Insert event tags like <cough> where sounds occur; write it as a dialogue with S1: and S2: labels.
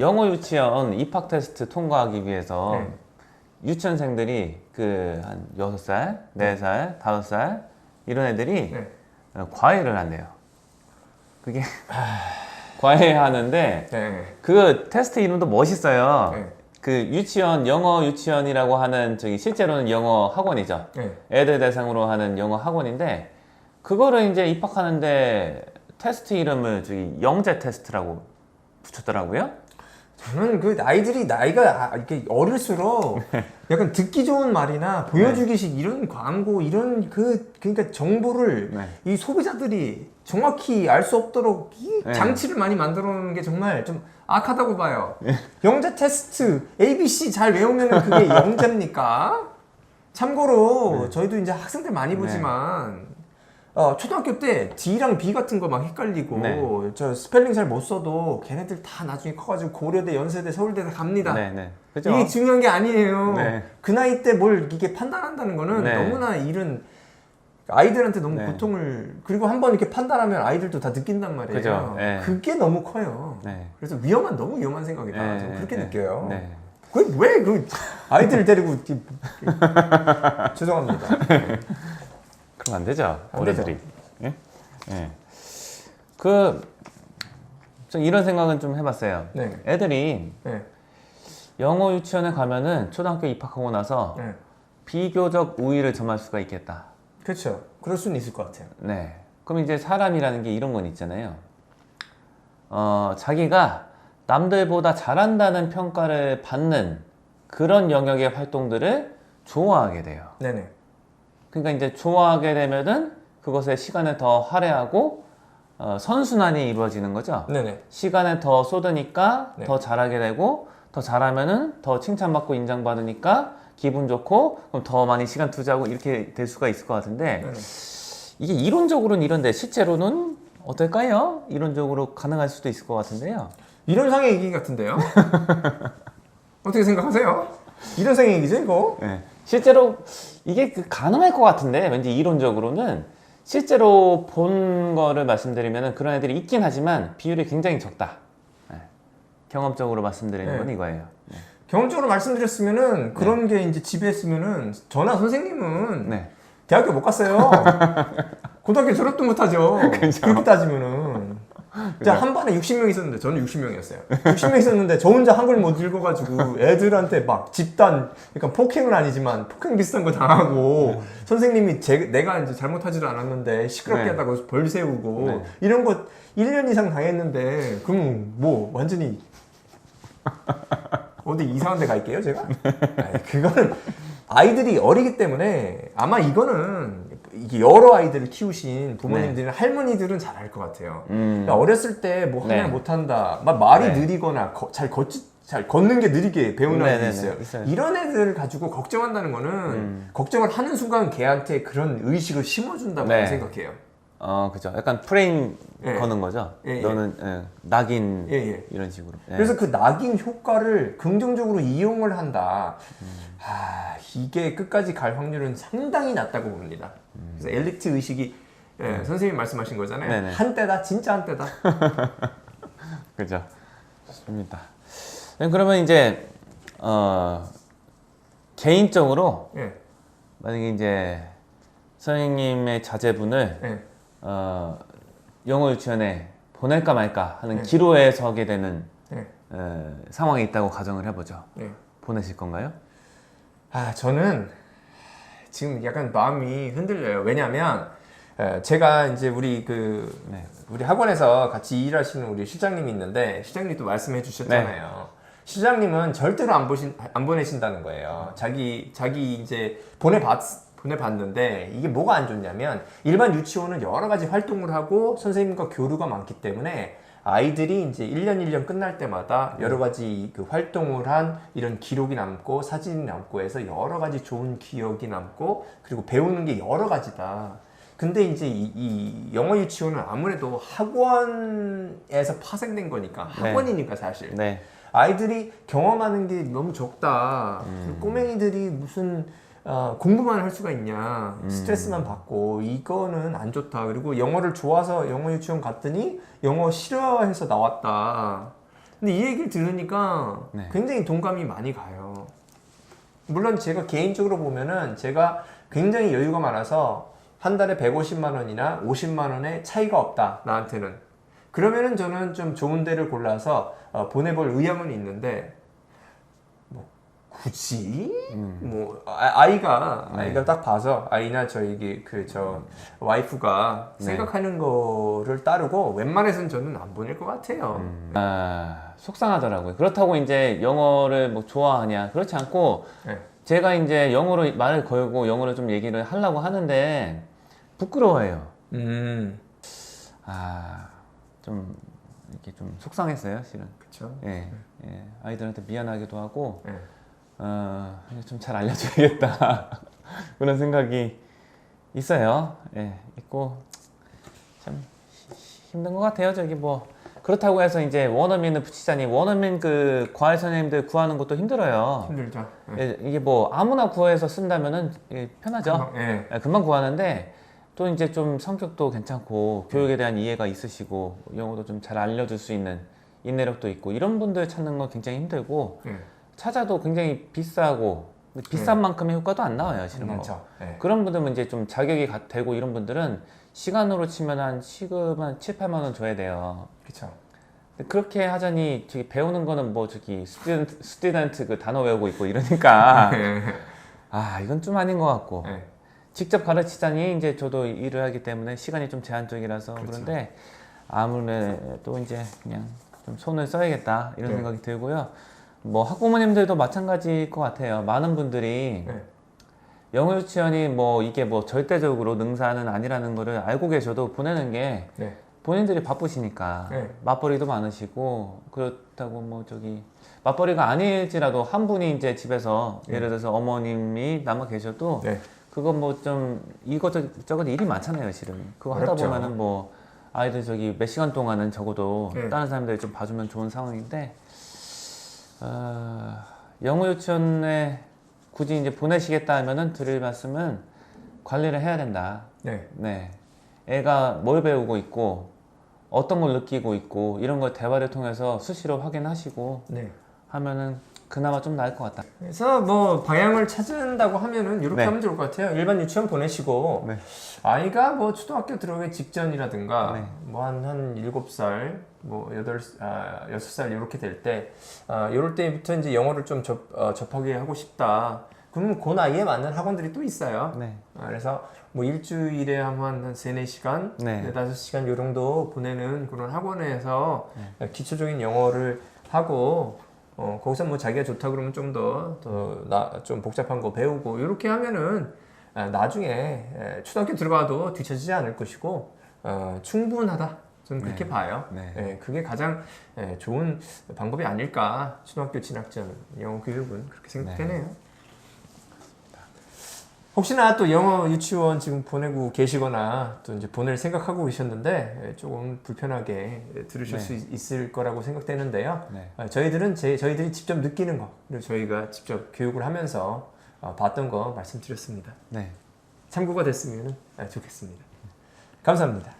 S1: 영어 유치원 입학 테스트 통과하기 위해서
S2: 네.
S1: 유치원생들이 그 한 여섯 살, 네 살, 다섯 살 이런 애들이
S2: 네.
S1: 어, 과외를 한대요. 그게 과외 하는데
S2: 네.
S1: 그 테스트 이름도 멋있어요.
S2: 네.
S1: 그 유치원 영어 유치원이라고 하는 저기 실제로는 영어 학원이죠.
S2: 네.
S1: 애들 대상으로 하는 영어 학원인데 그거를 이제 입학하는데 테스트 이름을 저기 영재 테스트라고 붙였더라고요.
S2: 저는 그 아이들이 나이가 아- 이렇게 어릴수록 약간 듣기 좋은 말이나 보여주기식 이런 광고 이런 그 그러니까 정보를
S1: 네.
S2: 이 소비자들이 정확히 알 수 없도록 이
S1: 네.
S2: 장치를 많이 만들어 놓는 게 정말 좀 악하다고 봐요. 영재 테스트 ABC 잘 외우면 그게 영재입니까? 참고로 저희도 이제 학생들 많이
S1: 네.
S2: 보지만 어, 초등학교 때 D랑 B 같은 거 막 헷갈리고
S1: 네.
S2: 저 스펠링 잘 못 써도 걔네들 다 나중에 커가지고 고려대, 연세대, 서울대 다 갑니다.
S1: 네, 네. 그죠?
S2: 이게 중요한 게 아니에요.
S1: 네.
S2: 그 나이 때 뭘 이게 판단한다는 거는
S1: 네.
S2: 너무나 이른 아이들한테 너무
S1: 네.
S2: 고통을 그리고 한번 이렇게 판단하면 아이들도 다 느낀단 말이에요.
S1: 그죠. 네.
S2: 그게 너무 커요.
S1: 네.
S2: 그래서 위험한 너무 위험한 생각이다.
S1: 네,
S2: 저는 그렇게
S1: 네,
S2: 느껴요.
S1: 네.
S2: 그게 왜그 아이들 데리고 <laughs> 죄송합니다. <laughs>
S1: 안 되죠.
S2: 안
S1: 어른들이. 예? 예. 그, 좀 이런 생각은 좀 해봤어요.
S2: 네.
S1: 애들이
S2: 네.
S1: 영어 유치원에 가면은 초등학교 입학하고 나서
S2: 네.
S1: 비교적 우위를 점할 수가 있겠다.
S2: 그렇죠. 그럴 수는 있을 것 같아요.
S1: 네. 그럼 이제 사람이라는 게 이런 건 있잖아요. 어, 자기가 남들보다 잘한다는 평가를 받는 그런 영역의 활동들을 좋아하게 돼요.
S2: 네네.
S1: 그러니까 이제 좋아하게 되면은 그것에 시간을 더 할애하고 어, 선순환이 이루어지는 거죠.
S2: 네네.
S1: 시간을 더 쏟으니까
S2: 네.
S1: 더 잘하게 되고 더 잘하면은 더 칭찬받고 인정받으니까 기분 좋고 그럼 더 많이 시간 투자하고 이렇게 될 수가 있을 것 같은데
S2: 네네.
S1: 이게 이론적으로는 이런데 실제로는 어떨까요? 이론적으로 가능할 수도 있을 것 같은데요.
S2: 이론상의 얘기 같은데요? <laughs> 어떻게 생각하세요? 이론상의 얘기죠, 이거?
S1: 네. 실제로 이게 그 가능할 것 같은데 왠지 이론적으로는 실제로 본 거를 말씀드리면 그런 애들이 있긴 하지만 비율이 굉장히 적다. 네. 경험적으로 말씀드리는
S2: 네.
S1: 건 이거예요.
S2: 경험적으로 말씀드렸으면은 그런 게 이제 집에 했으면은 저나 선생님은
S1: 네.
S2: 대학교 못 갔어요. <laughs> 고등학교 졸업도 못 하죠. 그렇게 따지면은. 자, 한 반에 60명 있었는데 저는 60명이었어요. 60명 있었는데 저 혼자 한글 못 읽어가지고 애들한테 막 집단, 그러니까 폭행은 아니지만 폭행 비슷한 거 당하고 선생님이 제, 내가 이제 잘못하지도 않았는데 시끄럽게
S1: 네.
S2: 한다고 벌 세우고
S1: 네.
S2: 이런 거 1년 이상 당했는데 그럼 뭐 완전히 어디 이상한 데 갈게요 제가? 아니, 그거는 아이들이 어리기 때문에 아마 이거는 이게 여러 아이들을 키우신 부모님들이나 할머니들은 잘 알 것 같아요.
S1: 네. 음.
S2: 그러니까 어렸을 때 뭐 하나
S1: 네.
S2: 못한다, 막 말이
S1: 네.
S2: 느리거나 거- 잘 걷지 잘 걷는 게 느리게 배우는
S1: 네,
S2: 아이들이
S1: 네,
S2: 있어요.
S1: 네, 있어요.
S2: 이런 애들 가지고 걱정한다는 거는
S1: 음.
S2: 걱정을 하는 순간 걔한테 그런 의식을 심어준다고
S1: 네.
S2: 생각해요.
S1: 어, 그죠. 약간 프레임
S2: 예.
S1: 거는 거죠.
S2: 예, 예.
S1: 너는 예, 낙인
S2: 예, 예.
S1: 이런 식으로. 예.
S2: 그래서 그 낙인 효과를 긍정적으로 이용을 한다.
S1: 음.
S2: 아, 이게 끝까지 갈 확률은 상당히 낮다고 봅니다. 그래서 엘리트 의식이 예, 선생님 말씀하신 거잖아요.
S1: 음. 네네.
S2: 한때다, 진짜 한때다. <laughs>
S1: 그죠. 좋습니다. 네, 그러면 이제 어, 개인적으로
S2: 예,
S1: 만약에 이제 선생님의 자제분을
S2: 예.
S1: 어, 영어 유치원에 보낼까 말까 하는
S2: 네.
S1: 기로에 서게 되는
S2: 예,
S1: 어, 상황이 있다고 가정을 해보죠.
S2: 예.
S1: 보내실 건가요?
S2: 아, 저는 지금 약간 마음이 흔들려요. 왜냐하면 에, 제가 이제 우리 그
S1: 네.
S2: 우리 학원에서 같이 일하시는 우리 실장님이 있는데 실장님도 말씀해 주셨잖아요. 실장님은 절대로 안 보신 안 보내신다는 거예요. 자기 자기 이제 보내 봤 보내봤는데 이게 뭐가 안 좋냐면 일반 유치원은 여러 가지 활동을 하고 선생님과 교류가 많기 때문에 아이들이 이제 1년 1년 끝날 때마다 여러 가지 그 활동을 한 이런 기록이 남고 사진이 남고 해서 여러 가지 좋은 기억이 남고 그리고 배우는 게 여러 가지다. 근데 이제 이, 이 영어 유치원은 아무래도 학원에서 파생된 거니까
S1: 네.
S2: 학원이니까 사실
S1: 네.
S2: 아이들이 경험하는 게 너무 적다. 꼬맹이들이 무슨 어, 공부만 할 수가 있냐. 스트레스만 받고 이거는 안 좋다. 그리고 영어를 좋아서 영어 유치원 갔더니 영어 싫어해서 나왔다. 근데 이 얘기를 들으니까
S1: 네.
S2: 굉장히 동감이 많이 가요. 물론 제가 개인적으로 보면은 제가 굉장히 여유가 많아서 한 달에 150만 원이나 50만 원의 차이가 없다 나한테는 그러면은 저는 좀 좋은 데를 골라서 어, 보내볼 의향은 있는데 뭐 굳이 뭐 아, 아이가
S1: 음. 네.
S2: 아이가 딱 봐서 아이나 저희 그저 와이프가
S1: 네.
S2: 생각하는 거를 따르고 웬만해서는 저는 안 보낼 것 같아요.
S1: 아, 속상하더라고요. 그렇다고 이제 영어를 뭐 좋아하냐? 그렇지 않고
S2: 네.
S1: 제가 이제 영어로 말을 걸고 영어를 좀 얘기를 하려고 하는데 부끄러워해요.
S2: 음,
S1: 아, 좀 이렇게 좀 속상했어요, 실은.
S2: 그렇죠.
S1: 예, 예. 아이들한테 미안하기도 하고,
S2: 네.
S1: 어, 좀잘 알려줘야겠다. <laughs> 그런 생각이 있어요. 예, 있고, 참 히- 힘든 것 같아요. 저기 뭐. 그렇다고 해서 이제 원어민을 붙이자니 원어민 그 과외 선생님들 구하는 것도 힘들어요.
S2: 힘들죠. 네.
S1: 예, 이게 뭐 아무나 구해서 쓴다면은 예, 편하죠.
S2: 금방, 예.
S1: 예, 금방 구하는데 또 이제 좀 성격도 괜찮고 교육에 대한 이해가 있으시고 영어도 좀 잘 알려줄 수 있는 인내력도 있고 이런 분들 찾는 건 굉장히 힘들고
S2: 예.
S1: 찾아도 굉장히 비싸고 비싼 만큼의 효과도 안 나와요 실은 뭐.
S2: 그렇죠. 예.
S1: 그런 분들은 이제 좀 자격이 가- 되고 이런 분들은 시간으로 치면 한 시급 한 7, 8만 원 줘야 돼요
S2: 그렇죠.
S1: 그렇게 하자니 저기 배우는 거는 뭐 저기 스튜던트, 스튜던트 그 단어 외우고 있고 이러니까
S2: 예. <laughs>
S1: 아 이건 좀 아닌 것 같고
S2: 예.
S1: 직접 가르치자니 이제 저도 일을 하기 때문에 시간이 좀 제한적이라서
S2: 그렇죠.
S1: 그런데 아무래도 이제 그냥 좀 손을 써야겠다 이런
S2: 네.
S1: 생각이 들고요. 뭐 학부모님들도 마찬가지일 것 같아요. 많은 분들이
S2: 네.
S1: 영어 유치원이 뭐 이게 뭐 절대적으로 능사는 아니라는 거를 알고 계셔도 보내는 게
S2: 네.
S1: 본인들이 바쁘시니까
S2: 네.
S1: 맞벌이도 많으시고 그렇다고 뭐 저기 맞벌이가 아닐지라도 한 분이 이제 집에서
S2: 네.
S1: 예를 들어서 어머님이 남아 계셔도
S2: 네.
S1: 그거 뭐좀 이것저것 일이 많잖아요, 실은. 그거 하다
S2: 어렵죠.
S1: 보면은 뭐 아이들 저기 몇 시간 동안은 적어도
S2: 네.
S1: 다른 사람들이 좀 봐주면 좋은 상황인데 어, 영어 유치원에 굳이 이제 보내시겠다 하면은 드릴 말씀은 관리를 해야 된다.
S2: 네.
S1: 네, 애가 뭘 배우고 있고 어떤 걸 느끼고 있고 이런 걸 대화를 통해서 수시로 확인하시고
S2: 네.
S1: 하면은 그나마 좀 나을 것 같다.
S2: 그래서 뭐 방향을 찾는다고 하면은 이렇게
S1: 네.
S2: 하면 좋을 것 같아요. 일반 유치원 보내시고
S1: 네.
S2: 아이가 뭐 초등학교 들어오기 직전이라든가
S1: 네.
S2: 뭐한한 일곱 살, 뭐 여덟 아 여섯 살 이렇게 될 때, 아 이럴 때부터 이제 영어를 좀 접, 어, 접하게 하고 싶다. 그러면 그 나이에 맞는 학원들이 또 있어요.
S1: 네,
S2: 아, 그래서 뭐 일주일에 한한 한 세네 시간,
S1: 네.
S2: 네 다섯 시간 요 정도 보내는 그런 학원에서 기초적인 영어를 하고 어, 거기서 뭐 자기가 좋다 그러면 좀 더더나좀 복잡한 거 배우고 이렇게 하면은 아, 나중에 에, 초등학교 들어가도 뒤처지지 않을 것이고 어, 충분하다. 저는 그렇게 봐요.
S1: 네.
S2: 예, 그게 가장 예, 좋은 방법이 아닐까. 초등학교 진학 전 영어 교육은 그렇게 생각되네요. 혹시나 또 영어 유치원 지금 보내고 계시거나 또 이제 보낼 생각하고 계셨는데 예, 조금 불편하게 들으실
S1: 네.
S2: 수 있- 있을 거라고 생각되는데요.
S1: 네.
S2: 아, 저희들은 제, 저희들이 직접 느끼는 거, 그리고 저희가 직접 교육을 하면서 어, 봤던 거 말씀드렸습니다.
S1: 네.
S2: 참고가 됐으면 좋겠습니다. 감사합니다.